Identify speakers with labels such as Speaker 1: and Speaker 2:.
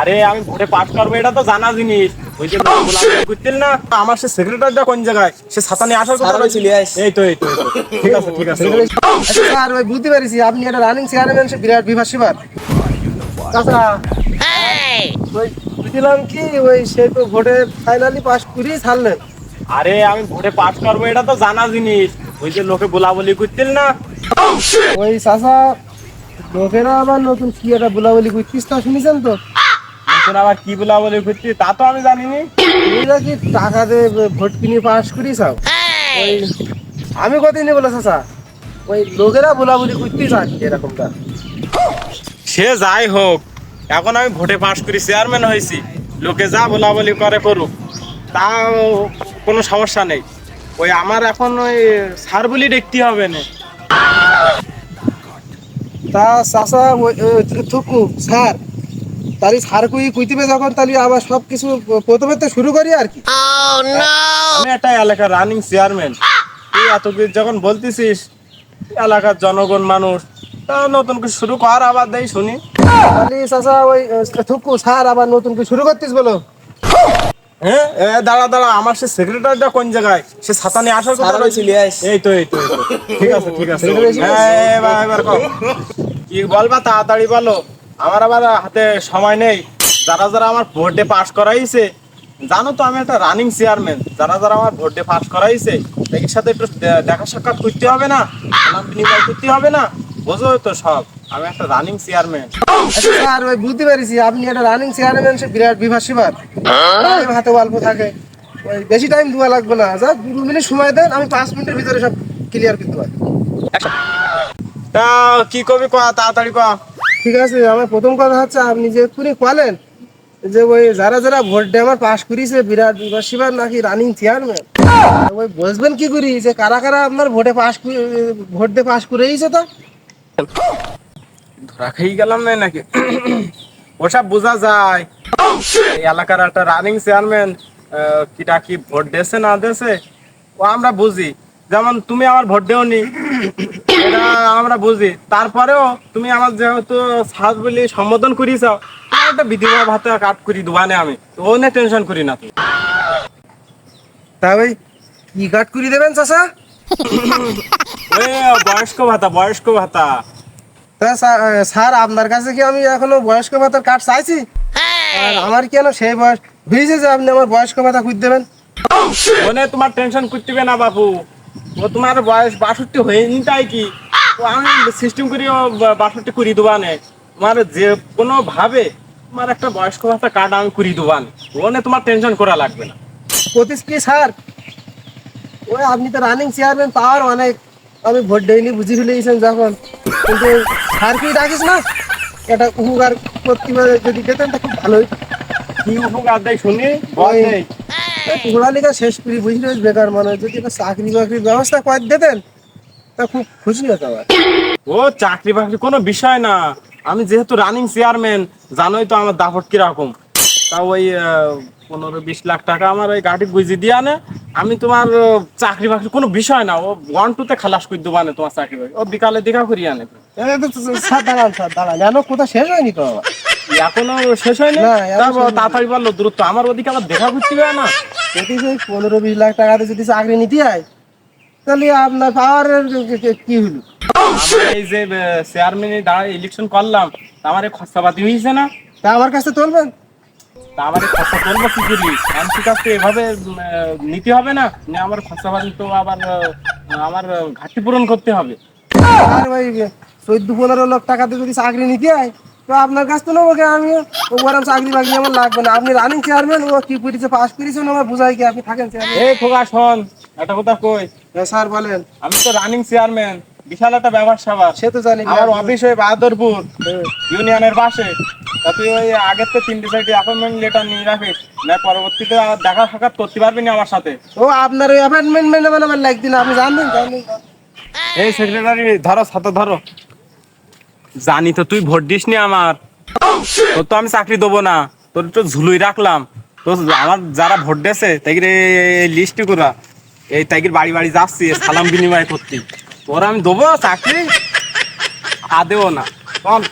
Speaker 1: আরে আমি ভোটে পাস করব এটা তো জানা জিনিস। ওই যে করছিল না? আমার সে সেক্রেটারিটা কোন জায়গায়? সে ছাতা নিয়ে আসার কথা এই তো এই তো ঠিক আছে ঠিক আছে।
Speaker 2: আচ্ছা স্যার ওই বুঝতে পারছি আপনি একটা রানিং চেয়ারম্যান সে বিরাট চাচা ওই বুঝলাম কি ওই সে তো ভোটে ফাইনালি পাস করেই ছাড়লেন।
Speaker 1: আরে আমি ভোটে পাস করব এটা তো জানা জিনিস। ওই যে লোকে বলাবলি করছিল না?
Speaker 2: ওই চাচা লোকেরা আবার নতুন কি একটা বুলাবলি করছিস তা শুনেছেন তো?
Speaker 1: নতুন আবার কি বলাবলি করছি তা তো আমি জানিনি।
Speaker 2: তুমি নাকি টাকা দিয়ে ভোট কিনে পাস করি চাও ওই আমি কতদিন বলে চাচা? ওই লোকেরা বুলাবুলি করতেই চান এরকমটা।
Speaker 1: সে যাই হোক এখন আমি ভোটে পাস করি চেয়ারম্যান হয়েছি। লোকে যা বলাবলি করে করুক তা কোনো সমস্যা নেই। ওই আমার এখন ওই সার বলি দেখতে হবে না।
Speaker 2: তা ওই থুকু স্যার তাহলে স্যার কুই কুইতিবে যখন তাহলে আবার সব কিছু প্রথমে তো শুরু করি আর কি।
Speaker 1: আমি একটা এলাকার রানিং চেয়ারম্যান তুই এত কিছু যখন বলতেছিস এলাকার জনগণ মানুষ তা নতুন কিছু শুরু কর আবার দেই শুনি।
Speaker 2: তাহলে চাচা ওই থুকু স্যার আবার নতুন করে শুরু করতিস বলো।
Speaker 1: হ্যাঁ? এ দাঁড়া দাঁড়া আমার সে সেক্রেটারিটা কোন জায়গায়? সে ছাতা নিয়ে আসার কথা। এই তো এই তো ঠিক আছে ঠিক আছে। হ্যাঁ, এবার। কি বলবা তাড়াতাড়ি বলো। আমার আবার হাতে সময় নেই। যারা যারা আমার ভোটে পাস করাইছে জানো তো আমি একটা রানিং চেয়ারম্যান যারা যারা আমার ভোটে পাস করাইছে এর সাথে একটু দেখা সাক্ষাৎ করতে হবে না নাম বিনিময় করতে হবে না বোঝো তো সব আমি একটা রানিং চেয়ারম্যান
Speaker 2: স্যার ওই বুঝতে পেরেছি আপনি একটা রানিং চেয়ারম্যান সে বিরাট বিভাগ সেবার হাতে অল্প থাকে ওই বেশি টাইম দেওয়া লাগবে না। যা দু মিনিট সময় দেন আমি পাঁচ মিনিটের ভিতরে সব ক্লিয়ার করতে পারি
Speaker 1: তা কি কবি কয়া তাড়াতাড়ি কয়া
Speaker 2: ঠিক আছে, আমার প্রথম কথা হচ্ছে আপনি যে এক্ষুনি বলেন যে ওই যারা যারা ভোট দিয়ে আমার পাশ করিছে বিরাট বিভাগ সেবার নাকি রানিং চেয়ারম্যান ওই বসবেন কি করি? যে কারা কারা আপনার ভোটে পাশ ভোট দিয়ে পাস করেইছে তো?
Speaker 1: ধরা খেয়ে গেলাম না নাকি? ওসব বোঝা যায়। এলাকার একটা রানিং চেয়ারম্যান কিটা কি ভোট দেছে না দেছে ও আমরা বুঝি। যেমন তুমি আমার ভোট দেওনি। এটা আমরা বুঝি। তারপরেও তুমি আমার যেহেতু সাজ বলি সম্বোধন করিস একটা বিধবা ভাতে কাট করি দোকানে আমি? ও নিয়ে টেনশন করি না তুমি?
Speaker 2: তা ওই কি কাট করে দেবেন চাষা
Speaker 1: বয়স্ক ভাতা বয়স্ক ভাতা।
Speaker 2: তা স্যার- আপনার কাছে কি আমি এখনও বয়স্ক ভাতার কার্ড চাইছি? আর আমার কেন সেই বয়স? হয়েছে যে আপনি আমার বয়স্ক ভাতা খুঁজ দেবেন?
Speaker 1: তোমার টেনশন করতে না বাবু ও তোমার বয়স বাষট্টি হয়নি তাই কি? আমি সিস্টেম করি বাষট্টি করি দেবানে তোমার যে কোনো ভাবে তোমার একটা বয়স্ক ভাতা কার্ড আমি করি দেবান ওনে তোমার টেনশন করা লাগবে না।
Speaker 2: পঁচিশ কি স্যার ওই আপনি তো রানিং চেয়ারম্যান পাওয়ার অনেক। আমি ভোট ডেইলি বুঝি ফেলেছেন যখন। কিন্তু স্যার কি ডাকিস না? এটা উপকার করতে যদি দিতেন তা খুব ভালো হইতো।
Speaker 1: কি উপকার দেয় শুনি? দেই।
Speaker 2: এই পড়ালেখা শেষ করি বুঝলে? বেকার মানে যদি একটা চাকরি বাকরির ব্যবস্থা করে দিতেন তা খুব খুশি হতো
Speaker 1: ও চাকরি বাকরি কোনো বিষয় না। আমি যেহেতু রানিং চেয়ারম্যান জানোই তো আমার দাপট কীরকম। তা ওই পনেরো বিশ লাখ টাকা আমার ওই গাড়ি বুঝিয়ে দিয়ে আনে। আমি তোমার চাকরি বাকরি কোনো বিষয় না। ও ওয়ান টুতে খালাস করে দেবো তোমার চাকরি বাকরি। ও বিকালে দেখা করিয়ে আনে।
Speaker 2: তো স্যার দাঁড়ান স্যার দাঁড়ান। জানো কোথা শেষ হয়নি তো?
Speaker 1: এখনও শেষ হয়নি?
Speaker 2: না,
Speaker 1: তারপর
Speaker 2: শেষ
Speaker 1: তাড়াতাড়ি বলল দ্রুত আমার ওদিকে আবার দেখা করতে হবে না?
Speaker 2: যদি সেই পনেরো বিশ লাখ টাকাতে যদি চাকরি নিতে হয় তাহলে আপনার পাওয়ারের কি হলো
Speaker 1: এই যে চেয়ারম্যান ইলেকশন করলাম তা আমার খরচাপাতি হয়েছে না?
Speaker 2: তা আমার কাছে তুলবেন
Speaker 1: তা আমার খরচা করব কি করি? মানুষের কাছ এভাবে নিতে হবে না আমার খরচাপাতি তো আবার আমার ঘাটতি পূরণ করতে হবে।
Speaker 2: আর ওই চোদ্দ পনেরো লাখ টাকাতে যদি চাকরি নিতে হয় তো আপনার কাছ তো নেব কে আমি ও বরং চাকরি বাকরি আমার লাগবে না। আপনি রানিং চেয়ারম্যান ও কি করেছে পাস করেছেন আমার বুঝাই কি আপনি থাকেন চেয়ারম্যান
Speaker 1: এই খোকা শোন একটা কথা কই।
Speaker 2: স্যার বলেন।
Speaker 1: আমি তো রানিং চেয়ারম্যান বিশাল একটা ব্যবসা সাবার
Speaker 2: সে তো জানি
Speaker 1: আমার অফিস ওই বাহাদুরপুর
Speaker 2: হ্যাঁ।
Speaker 1: ইউনিয়নের পাশে। তা তুই ওই আগের তো তিনটে সাইডে অ্যাপয়েন্টমেন্ট লেটার নিয়ে রাখিস। না পরবর্তীতে আর দেখা সাক্ষাৎ করতে পারবি না আমার সাথে।
Speaker 2: ও আপনার ওই অ্যাপার্টমেন্ট মানে মানে আমার লাগবে না আপনি জানবেন জানবেন।
Speaker 1: এই সেক্রেটারি ধরো সাথে ধরো। জানি তো তুই ভোট দিস নি আমার। তোর তো আমি চাকরি দেবো না। তোর তো ঝুলুই রাখলাম। তো আমার যারা ভোট দিয়েছে তাই লিস্ট করা। এই তাইগির বাড়ি বাড়ি যাচ্ছি সালাম বিনিময় করতে। তোর আমি দেবো চাকরি আদেও না। চল